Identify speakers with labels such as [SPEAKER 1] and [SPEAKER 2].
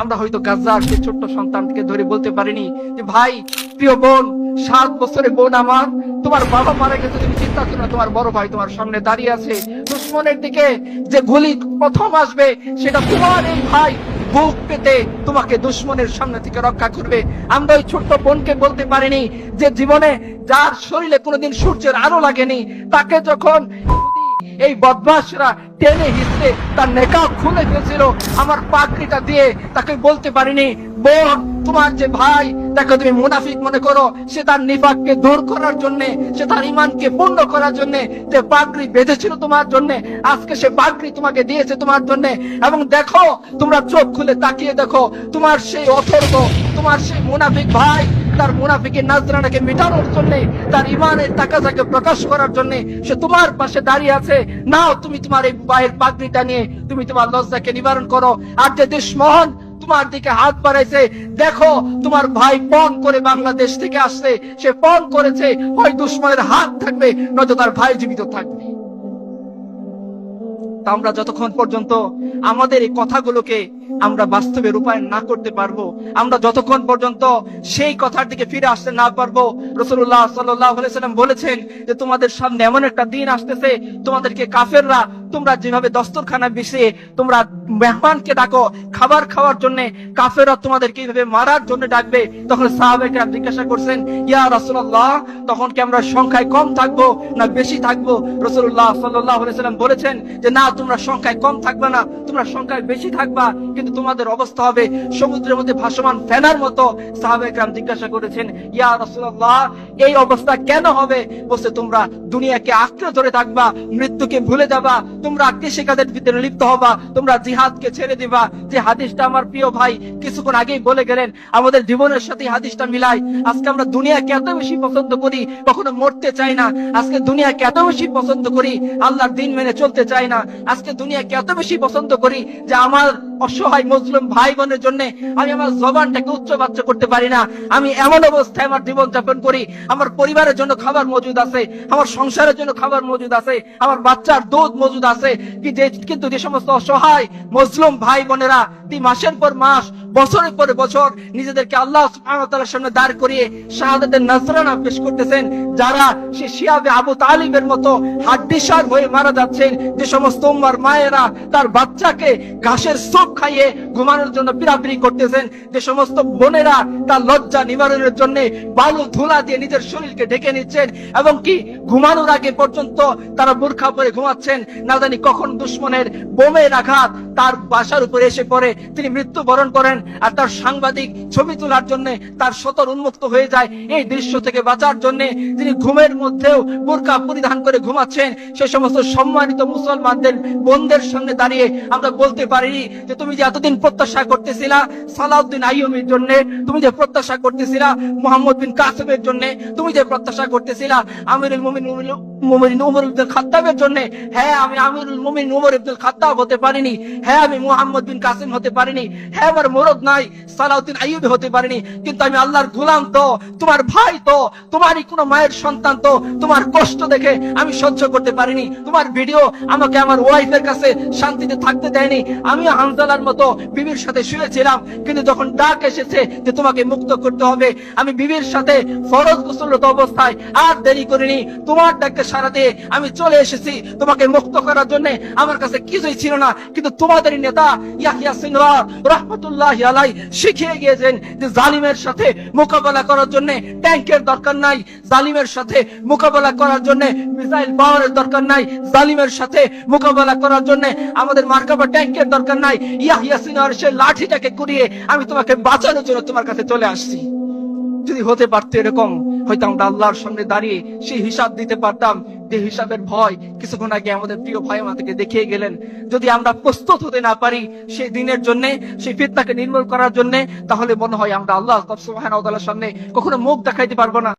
[SPEAKER 1] আমরা হয়তো গাজার সেই ছোট্ট সন্তানকে ধরে বলতে পারিনি যে, ভাই, প্রিয় বোন, সাত বছরের বোন আমার, তোমার বাবা মারা গেছে, তুমি চিন্তা করো না, তোমার বড় ভাই তোমার সামনে দাঁড়িয়ে আছে। দুশ্মনের দিকে যে গুলি প্রথম আসবে, সেটা তোমার এই ভাই বুক পেতে তোমাকে দুশ্মনের সামনে থেকে রক্ষা করবে। আমরা ওই ছোট্ট বোনকে বলতে পারিনি যে, জীবনে যার শরীরে কোনোদিন সূর্যের আলো লাগেনি, তাকে যখন এই বদমাসরা টেনে হিসড়ে তার নেকা খুলে ফেলছিল। আমার পাগড়িটা দিয়ে তাকে বলতে পারিনি বোন তোমার যে ভাই তাকে তুমি মুনাফিক মনে করো, সে তার নিফাককে দূর করার জন্য, সে তার ইমানকে পূর্ণ করার জন্য যে পাগড়ি বেঁধেছিল তোমার জন্য, আজকে সে পাগড়ি তোমাকে দিয়েছে তোমার জন্য, এবং দেখো, তোমরা চোখ খুলে তাকিয়ে দেখো, তোমার সেই অথর্ব, তোমার সেই মুনাফিক ভাই তার মুনাফিকের নাজরানাকে মেটানোর জন্য, তার ইমানের তাকাজাকে প্রকাশ করার জন্য সে তোমার পাশে দাঁড়িয়ে আছে। নাও তুমি তোমার এই পায়ের পাগড়িটা নিয়ে তুমি তোমার লজ্জাকে নিবারণ করো। আর যে দুশ্মন তোমার দিকে হাত বাড়াইছে, দেখো তোমার ভাই পণ করে বাংলাদেশ থেকে আসছে। সে পণ করেছে হয় দুশ্মনের হাত থাকবে, নয়তো তার ভাই জীবিত থাকবে। আমরা যতক্ষণ পর্যন্ত আমাদের এই কথাগুলোকে আমরা বাস্তবে রূপায়ণ না করতে পারব, আমরা যতক্ষণ পর্যন্ত সেই কথার দিকে ফিরে আসতে না পারব রসুল্লাহ সাল্লাম বলেছেন যে তোমাদের সামনে এমন একটা দিন আসতেছে, তোমাদেরকে কাফেররা তোমরা যেভাবে দস্তরখানা বিছিয়ে তোমরা মেহমানকে ডাকো, খাবার খাওয়ার জন্য কাফেররা তোমাদেরকে এইভাবে মারার জন্য ডাকবে, তখন সাহাবেকরা জিজ্ঞাসা করছেন, ইয়া রসুল্লাহ তখন কি আমরা সংখ্যায় কম থাকব না বেশি থাকব? রসুল্লাহ সাল্লাহ সাল্লাম বলেছেন যে, না, তোমরা সংখ্যায় কম থাকবে না, তোমরা সংখ্যায় বেশি থাকবা কিন্তু তোমাদের অবস্থা হবে সমুদ্রের মধ্যে ভাসমান ফেনার মতো। সাহাবেকরাম জিজ্ঞাসা করেছেন, ইয়া রসুল্লাহ এই অবস্থা কেন হবে? বলছে, তোমরা দুনিয়াকে আঁকড়ে ধরে থাকবা, মৃত্যুকে ভুলে যাবা, তোমরা কৃষিকাজের ভিতরে লিপ্ত হবা, তোমরা জিহাদকে ছেড়ে দিবা। যে হাদিসটা আমার প্রিয় ভাই কিছুক্ষণ আগেই বলে গেলেন, আমাদের জীবনের সাথে হাদিসটা মিলাই আজকে আমরা দুনিয়াকে এত বেশি পছন্দ করি, কখনো মরতে চাই না। আজকে দুনিয়াকে এত বেশি পছন্দ করি, আল্লাহর দিন মেনে চলতে চাই না। আজকে দুনিয়াকে এত বেশি পছন্দ করি যে আমার অসহায় মুসলিম ভাই বোনের জন্য আমি আমার জবানটাকে উচ্চ বাচ্চ করতে পারি না। আমি এমন অবস্থায় আমার জীবন যাপন করি, আমার পরিবারের জন্য খাবার মজুদ আছে, আমার সংসারের জন্য খাবার মজুদ আছে, আমার বাচ্চার দুধ মজুদ আছে, কি যে কিন্তু যে সমস্ত অসহায় মুসলিম ভাই বোনেরা তিন মাসের পর মাস, বছরের পর বছর নিজেদেরকে আল্লাহ সুবহানাহু সামনে দাঁড় করিয়ে শাহাদাতের নজরানা পেশ করতেছেন। যারা সে শিয়াবে আবু তালিবের মতো হাড্ডিসার হয়ে মারা যাচ্ছেন, যে সমস্ত উম্মার মায়েরা তার বাচ্চাকে ঘাসের সুপ খাইয়ে ঘুমানোর জন্য পিরাপিরি করতেছেন, যে সমস্ত বোনেরা তার লজ্জা নিবারণের জন্য বালু ধুলা দিয়ে নিজের শরীরকে ঢেকে নিচ্ছেন, এবং কি ঘুমানোর আগে পর্যন্ত তারা বোরখা পরে ঘুমাচ্ছেন, না জানি কখন দুশ্মনের বোমের আঘাত তার বাসার উপরে এসে পড়ে, তিনি মৃত্যুবরণ করেন, আর তার সাংবাদিক ছবি তোলার জন্য তার সতর উন্মুক্ত হয়ে যায়, এই দৃশ্য থেকে বাঁচার জন্য তিনি ঘুমের মধ্যেও বোরকা পরিধান করে ঘুমাচ্ছেন, সে সমস্ত সম্মানিত মুসলমানদের, বোনদের সামনে দাঁড়িয়ে আমরা বলতে পারিনি যে তুমি যে এতদিন প্রত্যাশা করতেছিলা সালাউদ্দিন আইয়ুমের জন্য, তুমি যে প্রত্যাশা করতেছিলা মোহাম্মদ বিন কাসেমের জন্য, তুমি যে প্রত্যাশা করতেছিলা আমিরুল মুমিন মুমিন উমর খাত্তাবের জন্য হ্যাঁ আমি আমিরুল মুমিন উমর খাত্তাব হতে পারিনি হ্যাঁ আমি মুহাম্মদ বিন কাসিম হতে পারিনি হ্যাঁ আমার মরদ নাই, সালাউদ্দিন আইয়ুব হতে পারিনি, কিন্তু আমি আল্লাহর গোলাম তো, তোমার ভাই তো, তোমারই কোনো মায়ের সন্তান তো, তোমার কষ্ট দেখে আমি সহ্য করতে পারিনি, তোমার ভিডিও আমাকে আমার ওয়াইফের কাছে শান্তিতে থাকতে দেয়নি, আমি হানজালার মতো বিবির সাথে শুয়েছিলাম। কিন্তু যখন ডাক এসেছে যে তোমাকে মুক্ত করতে হবে, আমি বিবির সাথে ফরজ গোসলরত অবস্থায় আর দেরি করিনি। তোমার ডাকতে সারা দিয়ে আমি চলে এসেছি। তোমাকে মুক্ত করার জন্য আমার কাছে কিছুই ছিল না। কিন্তু তোমাদের নেতা ইয়াহিয়া সিনওয়ার রহমতুল্লাহ আলাই শিখিয়ে গিয়েছেন যে জালিমের সাথে মোকাবেলা করার জন্য ট্যাঙ্কের দরকার নাই। জালিমের সাথে মোকাবেলা করার জন্য মিসাইল পাওয়ারের দরকার নাই। জালিমের সাথে মোকাবেলা করার জন্য আমাদের মার্কাবা ট্যাঙ্কের দরকার নাই। ইয়াহিয়া সে লাঠিটাকে কুড়িয়ে আমি তোমাকে বাঁচানোর জন্য তোমার কাছে চলে আসছি। যদি হতে এরকম, হয়তো আমরা আল্লাহর সামনে দাঁড়িয়ে সেই হিসাব দিতে পারতাম যে হিসাবের ভয় কিছুক্ষণ আগে আমাদের প্রিয় ভাই আমাদেরকে দেখিয়ে গেলেন। যদি আমরা প্রস্তুত হতে না পারি সেই দিনের জন্য, সেই ফিতনাকে নির্মূল করার জন্য, তাহলে মনে হয় আমরা আল্লাহ সুবহানাহু সামনে কখনো মুখ দেখাইতে পারব না।